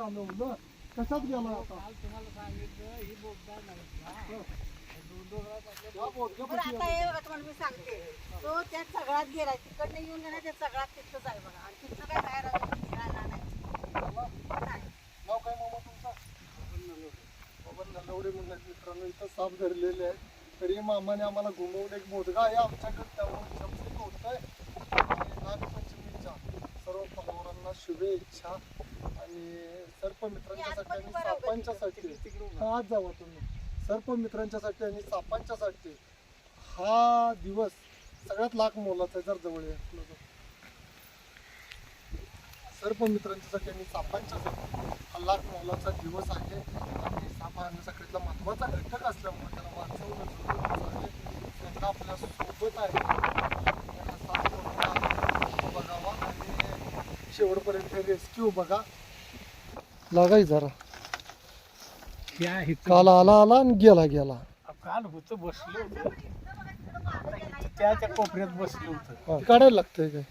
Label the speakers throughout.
Speaker 1: झालं ना कशात गेला आता या
Speaker 2: बरं
Speaker 1: बोटक्यापाशी
Speaker 2: आता हे बघा तुम्हाला मी सांगते तो त्या सगळ्यात गेलाय तिकडनं येऊन गेला त्या सगळ्यात तिथंच आहे बघा आणि तिथं काय बाहेर अजून निघाला नाही नाही.
Speaker 1: नाव काय मामा तुमचं बबन नलवडे मित्रांनो इथं साप धरलेले आहेत तरी मामाने आम्हाला घुमवून एक मोदगा आहे आमच्याकडे त्यामुळे चमचमीत होतंय आणि नागपंचमीच्या सर्व फलोरांना शुभेच्छा आणि सर्प मित्रांच्यासाठी आणि सापांच्यासाठी हा, आज जावा तुम्ही. सर्प मित्रांच्यासाठी आणि सापांच्यासाठी हा दिवस सगळ्यात लाख मोलाचा आहे जर जवळ आहे. सर्प मित्रांच्यासाठी आणि सापांच्यासाठी हा लाख मोलाचा दिवस आहे. आणि साप हा सगळ्यातला महत्त्वाचा घटक असल्यामुळे त्याला वाचवणं जरुरीचं आहे. त्यांना आपल्यासोबत आहे. बघावा आणि शेवटपर्यंत रेस्क्यू बघा. लागाय जरा. काल आला आला आणि गेला गेला.
Speaker 3: काल होतं बसलो होतो. त्याच्या कोपऱ्यात बसलो होतं.
Speaker 1: हा, काढायला लागतंय काय?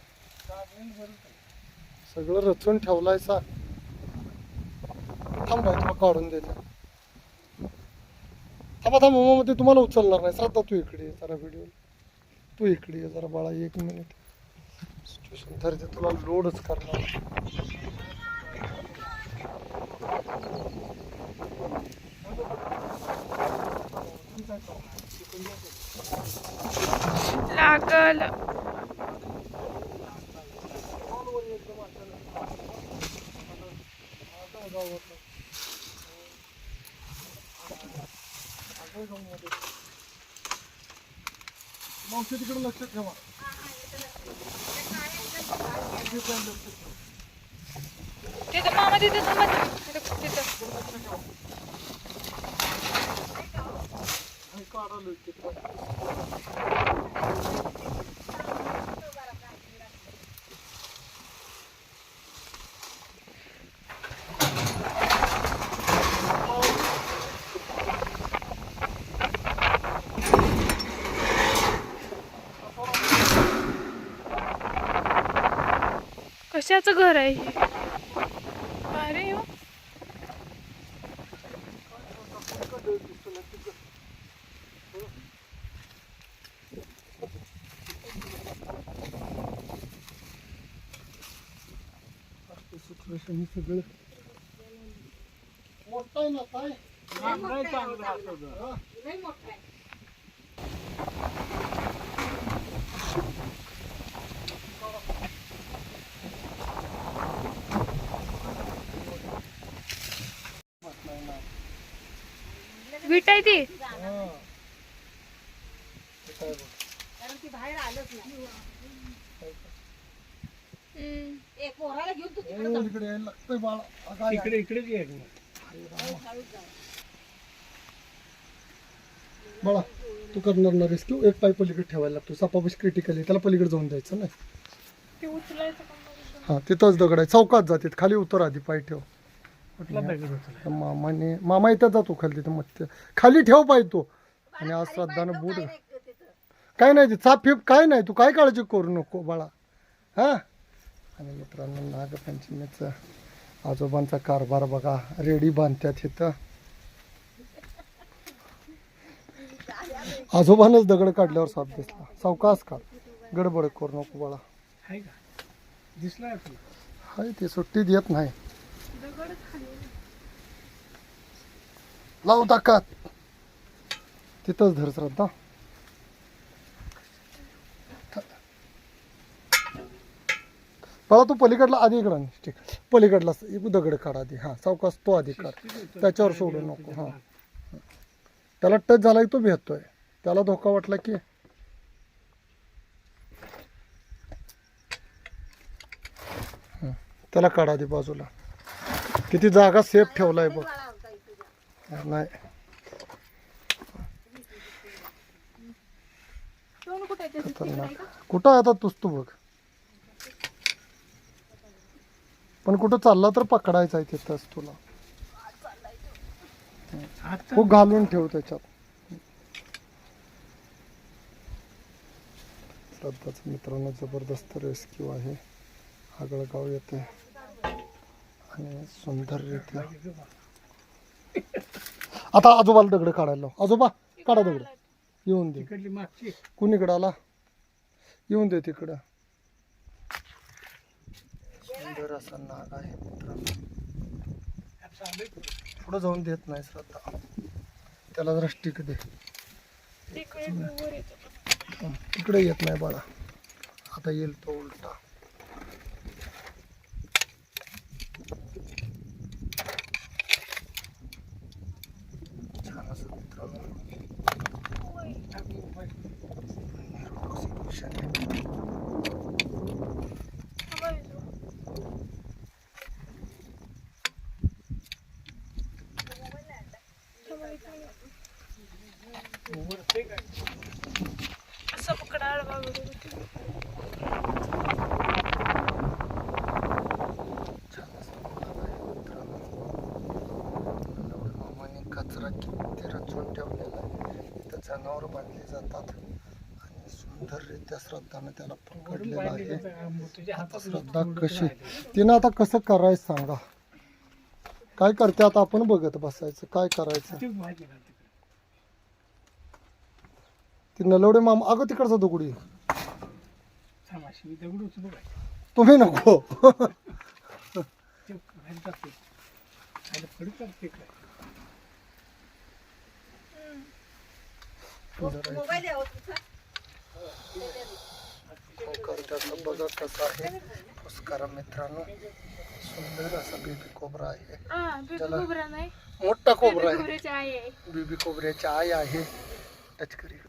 Speaker 1: सगळं रचून ठेवलाय सा थांबा तुला काढून देते. थांबा थांबा मग ते तुम्हाला उचलणार नाही. श्रद्धा तू इकडे ये जरा व्हिडिओ तू इकडे ये जरा बाळा एक मिनिट सिच्युएशन तर ते तुला लोडच करणार.
Speaker 4: लागल
Speaker 1: मावशी तिकडे लक्ष ठेवा
Speaker 4: तिथं मामा तिथं थांबा ना. तिथं तिथं
Speaker 1: हे काढायला तिकडे
Speaker 4: कशाचं घर आहे हे अरे हो
Speaker 1: सिच्युएशन ही सगळं. मोठा आहे ना काय
Speaker 4: विट आहे ती.
Speaker 2: कारण ती बाहेर आलंच नाही. तिकडे
Speaker 1: यायला लागतंय बाळा. अगं, आई,
Speaker 3: इकडे इकडेच ये
Speaker 1: बाळा तू करणार ना रेस्क्यू एक पाय पलीकडे ठेवायला लागतो. सापापाशी क्रिटिकल आहे. त्याला पलीकडे जाऊन द्यायचं नाही.
Speaker 4: ते उचलायचं का मला?
Speaker 1: हा तिथंच दगड आहे. चौकात जातात खाली उतर आधी पाय ठेव.
Speaker 3: कुठला
Speaker 1: मामाने मामा इथं जातो खाली. तिथं मग ते खाली ठेव पाय तो. आणि आज श्रद्धानं बूट काय नाही ते. चाप फिप काय नाही. तू काय काळजी करू नको बाळा. हा? आणि मित्रांनो नागपंचमीचं आजोबांचा कारभार बघा. रेडी बांधतात इथं. आजोबानच दगड काढल्यावर साप दिसला. सावकाश काढ गडबड करू नको बाळा.
Speaker 3: आहे का? दिसला
Speaker 1: हाय ते सुट्टी देत नाही. लावू ताकात तिथंच धर श्रद्धा. बाळा तू पलीकडला आधी इकडं. ठीक. पलीकडला दगड काढ आधी. हा सावकाश तो आधी काढ. त्याच्यावर सोडू नको. हा. त्याला टच झाला की तो भेटतोय. त्याला धोका वाटला की. त्याला काढा आधी बाजूला. किती जागा सेफ ठेवलाय बघ. नाही.
Speaker 4: कुठे आहे?
Speaker 1: आहे आता तूच तू बघ. पण कुठं चालला तर पकडायचा आहे तिथंच तुला. खूप घालून ठेव त्याच्यात. श्रद्धाचं मित्रांनो जबरदस्त रेस्क्यू आहे. आगळगाव येते. आणि सुंदररित्या आता आजोबाला दगड काढायला. आजोबा काढा दगड. येऊन दे. कुणीकडं आला? येऊन दे तिकडं सुंदर असा नाग आहे. मित्रांनो पुढं जाऊन देत नाही श्रद्धा. त्याला जरा स्टिक दे.
Speaker 4: तिकडे येत
Speaker 1: नाही बाळा. आता येईल तो उलटा. छान असं मित्रांनो Rosicrucian आहे.
Speaker 3: वर ते काय
Speaker 4: असं पकडा आडवा
Speaker 1: मामाने कचरा किती रचून ठेवलेला आहे. इथं जनावर बांधली जातात. आणि सुंदररित्या श्रद्धाने त्याला
Speaker 3: वरून
Speaker 1: पकडलेलं आहे.
Speaker 3: तर
Speaker 1: श्रद्धा कशी?
Speaker 3: राहिलं.
Speaker 1: तिनं आता कसं करायचं सांगा? काय करते? आता आपण बघत बसायचं. काय करायचं?
Speaker 3: ते
Speaker 1: नलवडे मामा अगं तिकडचा दगडी
Speaker 3: दगड उचलू काय
Speaker 1: तुम्ही नको. बघा कसा आहे पुस्कारा मित्रांनो. सुंदर असा बेबी कोबरा आहे.
Speaker 4: बेबी
Speaker 1: त्याला-
Speaker 4: कोबरा नाही.
Speaker 1: मोठा कोबरा आहे. बेबी कोबऱ्याची आई आहे. टच कर. इकडं मग.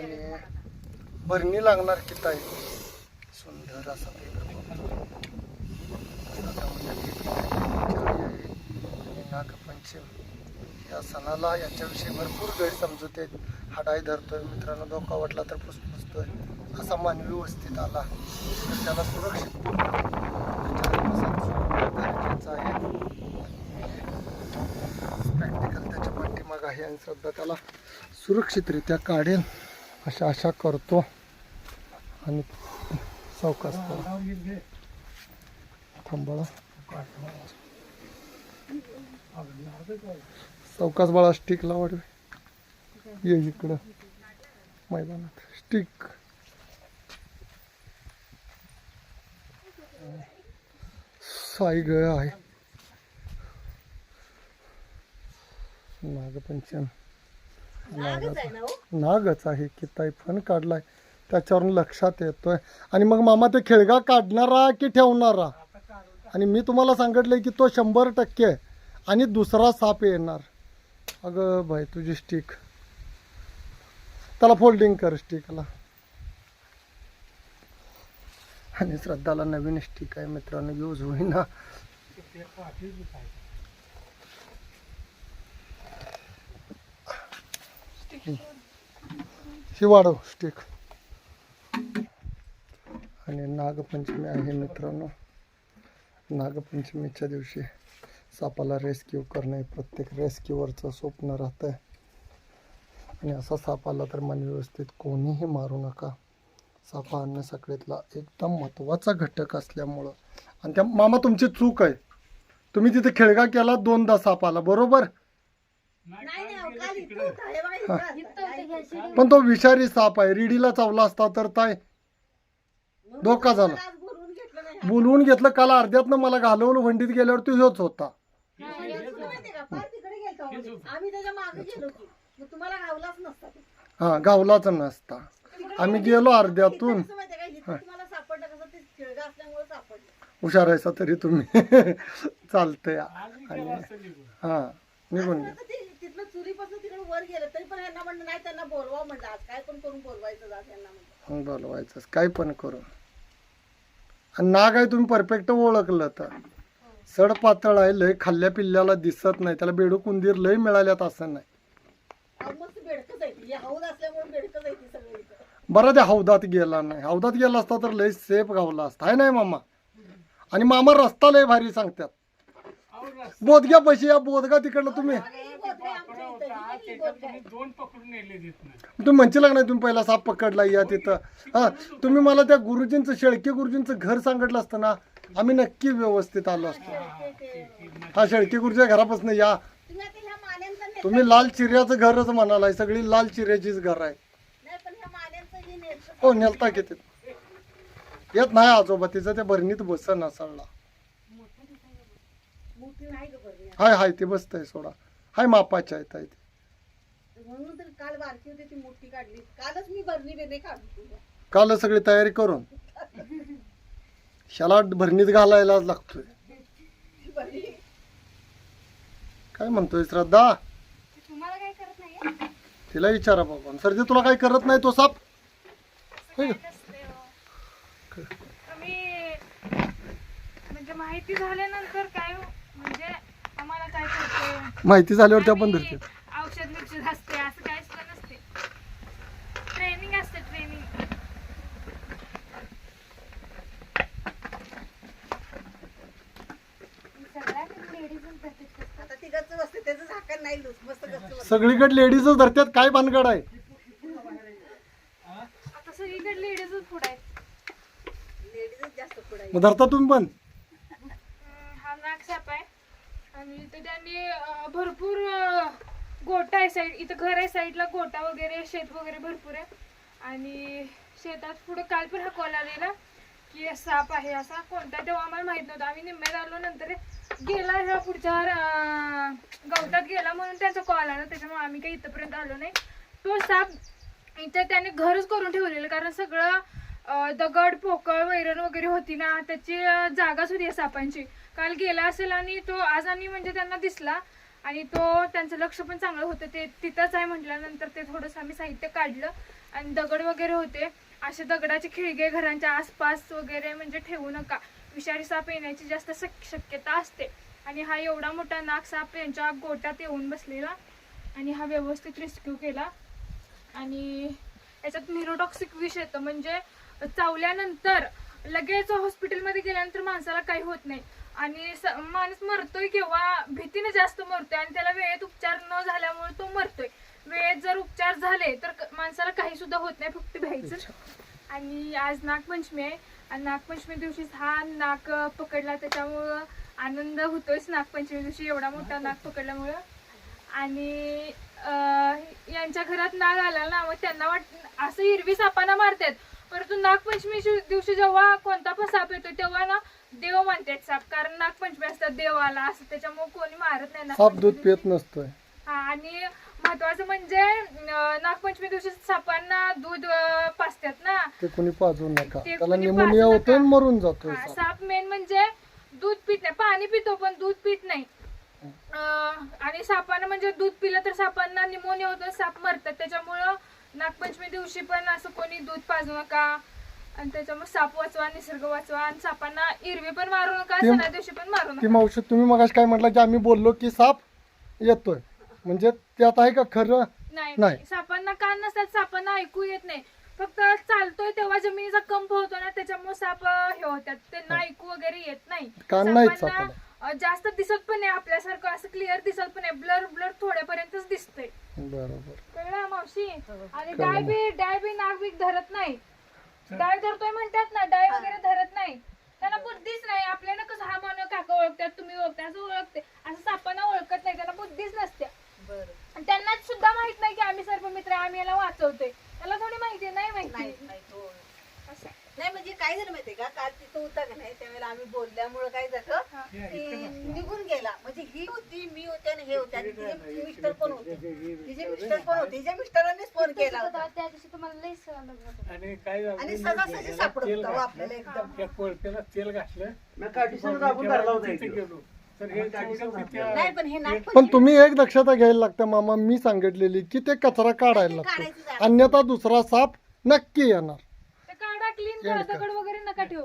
Speaker 1: आणि भरणी लागणार किता आहे सुंदर असा बेबी म्हणजे आणि नागपंचमी. या सणाला याच्याविषयी भरपूर गैरसमजूत आहेत. हाडाई धरतोय मित्रांनो धोका वाटला तर फुसफुसतोय. असा मानवी वस्तीत आला. तर त्याला सुरक्षित गरजेचं आहे. प्रॅक्टिकल त्याच्या पाठीमाग आहे आणि सध्या त्याला सुरक्षितरित्या काढेल. अशा आशा करतो. आणि चौकास करा.
Speaker 3: चौकास
Speaker 1: थांबाळा बाळा स्टिक लावड ये इकडं. मैदानात. स्टिक साई गळ आहे. नागपंचम.
Speaker 2: नागच आहे ना हो?
Speaker 1: नागच आहे की ताई फण काढलाय. त्याच्यावरून लक्षात येतोय. आणि मग मामा ते खेळगा काढणारा की ठेवणारा? आणि मी तुम्हाला सांगितलंय की तो शंभर टक्के आहे. आणि दुसरा साप येणार. अगं भाई तुझी स्टिक त्याला फोल्डिंग कर स्टिकला आणि श्रद्धाला नवीन स्टिक आहे मित्रांनो यूज होईना
Speaker 3: ते पेर पाठीच बी काय.
Speaker 1: ही वाढव स्टिक आणि नागपंचमी आहे मित्रांनो. नागपंचमीच्या दिवशी सापाला रेस्क्यू करणे प्रत्येक रेस्क्यूवरचं स्वप्न राहतं आणि असा साप आला तर मन व्यवस्थित कोणीही मारू नका. साप हा अन्न साखळीतला एकदम महत्त्वाचा घटक असल्यामुळं. आणि त्या मामा तुमची चूक आहे. तुम्ही तिथे खेळगा केला दोनदा साप आला बरोबर? पण तो विषारी साप आहे रिडीला चावला असता तर काय धोका झाला.
Speaker 2: बोलवून घेतलं नाही
Speaker 1: बोलवून घेतलं काल अर्ध्यातनं मला घालवलं वंडीत गेल्यावर तो ह्योच होता.
Speaker 2: गेलो.
Speaker 1: हा गावलाच नसता आम्ही गेलो अर्ध्यातून.
Speaker 2: इथं कसं माहितीये का? इथं तुम्हाला सापडलं कसं? ते खेळगा असल्यामुळे सापडलं.
Speaker 1: हुशार आहेसा तरी तुम्ही. चालतंय.
Speaker 3: गेला.
Speaker 1: हा निघून गे
Speaker 2: ते तिकडे वर गेलं तरी पण यांना म्हणलं नाही त्यांना बोलवा म्हणलं. आज काय पण करून बोलवायचं जात यांना म्हणलं.
Speaker 1: बोलवायचं काय पण करून. आणि नाग आहे तुम्ही परफेक्ट ओळखलं तर. सड पातळ आहे लय खाल्ल्या पिल्ल्याला दिसत नाही. त्याला बेडू कुंदीर लय मिळाल्यात असं नाही.
Speaker 2: अहो, मस्त बेडकच आहे ती. हौद असल्यामुळे बेडकच आहे ती सगळी इथं.
Speaker 1: बरं त्या हौदात गेला नाही. हौदात गेला असता तर लय सेफ गावला असता. आहे नाही मामा? आणि मामा रस्ता लय भारी सांगतात. बोधग्या पैसे या बोधगा तिकडलं तुम्ही.
Speaker 3: तू दोन पकडून नेले तिथनं
Speaker 1: तुम्ही म्हणशील का नाही तुम्ही पहिला साप पकडला या तिथं. हा तुम्ही मला त्या गुरुजींचं शेळके गुरुजींचं घर सांगितलं असतं ना आम्ही नक्की व्यवस्थित आलो असतो. हा शेळके गुरुच्या घरापासून या.
Speaker 2: तुम्ही
Speaker 1: लाल चिऱ्याचं घरच म्हणालाय सगळी लाल चिऱ्याचीच घर आहे.
Speaker 2: हो
Speaker 1: नेलता किती? येत नाही आजोबा तिचं त्या भरणीत बस नसळला हाय हाय ते बसतंय सोडा. हाय मापाच्या आहेत हाय ते.
Speaker 2: म्हणून तर काल बारकी होती ती मोठी काढली. कालच मी बरणी बेने काढली तुला
Speaker 1: काल सगळी तयारी करून. शाला भरणीत घालायलाच लागतोय. काय म्हणतोय श्रद्धा?
Speaker 4: तुम्हाला काय करत नाही
Speaker 1: तिला विचारा बाबा. सरजी तुला काय करत नाही तो साप?
Speaker 4: काय हो. म्हणजे माहिती झाल्यानंतर काय हो, म्हणजे आम्हाला काय करते
Speaker 1: माहिती झाल्यावरती आपण धरते
Speaker 4: औषध असते असं काहीच पण नसते. ट्रेनिंग असते ट्रेनिंग
Speaker 2: आता ती गच्च बसते त्याचं झाकण नाही लूज मस्त गच्च बसते.
Speaker 1: सगळीकडे लेडीजच धरतात काय भानगड आहे?
Speaker 4: आता सगळीकडे लेडीजच पुढे आहेत.
Speaker 2: लेडीजच जास्त पुढे
Speaker 1: मग धरता तुम्ही पण?
Speaker 4: अं, हा नाग साप आहे. आणि इथं त्यांनी अं, भरपूर अं, गोटा आहे साईड इथं घर आहे साईडला गोटा वगैरे शेत वगैरे भरपूर आहे. आणि शेतात पुढं काल पण हा कॉल आलेला की साप आहे असा कोणता तेव्हा आम्हाला माहीत नव्हतं. आम्ही निम्म्यात आलो नंतर गेला ह्या पुढच्या अं, गवतात गेला म्हणून त्यांचा कॉल आला. त्याच्यामुळे आम्ही काही इथंपर्यंत आलो नाही. तो साप इथं त्याने घरच करून ठेवलेलं कारण सगळं अं, दगड पोकळ वैरण वगैरे होती ना त्याची अं, जागाच होती या सापांची. काल गेला असेल आणि तो आज आणि म्हणजे त्यांना दिसला आणि तो त्यांचं लक्ष पण चांगलं होतं. ते तिथंच आहे म्हटल्यानंतर ते थोडंसं आम्ही साहित्य काढलं आणि दगड वगैरे होते. असे दगडाचे खिळगे घरांच्या आसपास वगैरे म्हणजे ठेवू नका. विषारी साप येण्याची जास्त शक- शक्यता असते. आणि हा एवढा मोठा नाग साप यांच्या गोट्यात येऊन बसलेला आणि हा व्यवस्थित रेस्क्यू केला. आणि याच्यात न्यूरोटॉक्सिक विष येतं. म्हणजे चावल्यानंतर लगेच हॉस्पिटलमध्ये गेल्यानंतर माणसाला काही होत नाही. आणि माणूस मरतोय किंवा भीतीने जास्त मरतोय आणि त्याला वेळेत उपचार न झाल्यामुळे तो मरतोय. वेळेत जर उपचार झाले तर माणसाला काही सुद्धा होत नाही फक्त भ्यायचं. आणि आज नागपंचमी आहे आणि नागपंचमी दिवशीच हा नाग पकडला त्याच्यामुळं आनंद होतोयच नागपंचमी दिवशी एवढा मोठा नाग पकडल्यामुळं. आणि यांच्या घरात नाग आला ना मग त्यांना वाट असं हिरवी सापांना मारतात. परंतु नागपंचमी दिवशी जेव्हा कोणता पण साप येतो तेव्हा ना देव मानतात साप. कारण नागपंचमी असतात देव आला असं त्याच्यामुळे कोणी मारत नाही
Speaker 1: साप दूध. पित नसतोय.
Speaker 4: हा आणि महत्वाचं म्हणजे नागपंचमी दिवशी सापांना दूध पाजतात ना.
Speaker 1: ते कोणी पाजू नका.
Speaker 4: ते
Speaker 1: त्याला
Speaker 4: कोणी
Speaker 1: निमोनिया
Speaker 4: पाजू
Speaker 1: होतोय आणि
Speaker 4: नका.
Speaker 1: मरून जातोय
Speaker 4: हा,
Speaker 1: साप.
Speaker 4: साप मेन म्हणजे दूध पित नाही पाणी पितो पण दूध पित नाही. अं, आणि सापानं म्हणजे दूध पिलं तर सापांना निमोनिया होतो साप मरतात. त्याच्यामुळं नागपंचमी दिवशी पण असं कोणी दूध पाजू नका. आणि त्याच्यामुळे साप वाचवा निसर्ग वाचवा आणि सापांना इरवी पण मारू नका
Speaker 1: ते-
Speaker 4: सणा दिवशी पण मारू
Speaker 1: ती
Speaker 4: नका.
Speaker 1: मावशी तुम्ही मग काय म्हटलं की आम्ही बोललो की साप येतोय. म्हणजे त्यात आहे का खरं?
Speaker 4: नाही
Speaker 1: नाही.
Speaker 4: नाही. सापांना कान नसतात? सापांना ऐकू येत नाही. फक्त चालतोय तेव्हा जमिनीचा कंप होतो ना त्याच्यामुळे साप अं, हे होतात. त्यांना ऐकू वगैरे येत नाही.
Speaker 1: कान नाहीत
Speaker 4: सापांना,
Speaker 1: सापाला.
Speaker 4: जास्त दिसत पण नाही आपल्यासारखं असं क्लिअर दिसत पण नाही. ब्लर ब्लर थोड्यापर्यंतच दिसतंय.
Speaker 1: बरोबर.
Speaker 4: कळलं मावशी? आणि डाय बी डाय बी नाग बी धरत नाही. डाय धरतोय म्हणतात ना डाय वगैरे धरत नाही. त्यांना बुद्धीच नाही. आपल्याला कसं हा मानव काका ओळखतात तुम्ही ओळखता असं ओळखते. असं सापांना ओळखत नाही त्यांना बुद्धीच नसते.
Speaker 2: बरं.
Speaker 4: आणि त्यांना सुद्धा माहीत नाही की आम्ही सर्पमित्र आहे, आम्ही याला वाचवतोय. त्याला थोडी माहिती नाही
Speaker 2: नाही
Speaker 4: माहिती
Speaker 2: नाही म्हणजे काय झालं माहितीये का? काल तिथं होता का नाही त्यावेळेला आम्ही बोलल्यामुळं काय झालं
Speaker 4: हा.
Speaker 2: की निघून गेला. म्हणजे ही होती मी होते आणि हे होते. आणि तिचे मिस्टर पण होते? तिचे मिस्टर पण होते? तिच्या मिस्टरांनीच फोन केला होता.
Speaker 4: त्या दिवशी तुम्हाला लई लागला.
Speaker 3: आणि काय झालं
Speaker 2: आणि सहजासहजी सापडत
Speaker 3: तेल
Speaker 2: होता हो
Speaker 3: घातलं.
Speaker 2: आपल्याला एकदम.
Speaker 3: त्या कोळप्याला तेल घातलं.
Speaker 5: मी काठीसर दाबून धरला होता
Speaker 3: तिथे
Speaker 5: इथे.
Speaker 3: गेलो तर हे तेवढं तिथे-
Speaker 2: नाही पण हे
Speaker 1: पण तुम्ही एक दक्षता घ्यायला लागतं मामा. मी सांगितलेली की ते कचरा काढायला लागतो. अन्यथा दुसरा साप नक्की येणार.
Speaker 4: क्लीन करा. दगड वगैरे नका ठेवू.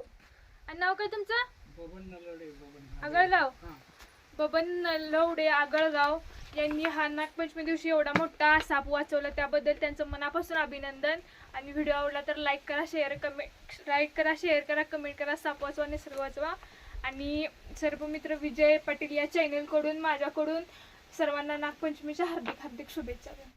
Speaker 4: आणि नाव काय तुमचं?
Speaker 3: बबन नलवडे, बबन.
Speaker 4: आगळगाव.
Speaker 3: हा.
Speaker 4: बबन नलवडे आगळगाव. यांनी हा नागपंचमी दिवशी एवढा मोठा साप वाचवला. त्याबद्दल त्यांचं मनापासून अभिनंदन. आणि व्हिडिओ आवडला तर लाईक करा शेअर कमेंट लाईक करा शेअर करा कमेंट करा साप वाचवा निसर्ग वाचवा. आणि सर्व मित्र विजय पाटील या चॅनलकडून माझ्याकडून सर्वांना नागपंचमीच्या हार्दिक हार्दिक शुभेच्छा